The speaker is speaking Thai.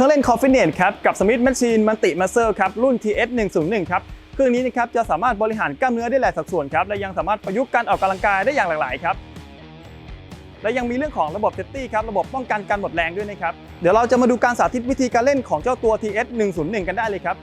เครื่องเล่นคอฟฟิเนตครับกับสมิธแมชชีนมันติมาเซอร์ครับรุ่น TS 101ครับเครื่องนี้นะครับจะสามารถบริหารกล้ามเนื้อได้หลายสัดส่วนครับและยังสามารถประยุกต์การออกกำลังกายได้อย่างหลากหลายครับและยังมีเรื่องของระบบเซฟตี้ครับระบบป้องกันการหมดแรงด้วยนะครับเดี๋ยวเราจะมาดูการสาธิตวิธีการเล่นของเจ้าตัว TS 101กันได้เลยครับ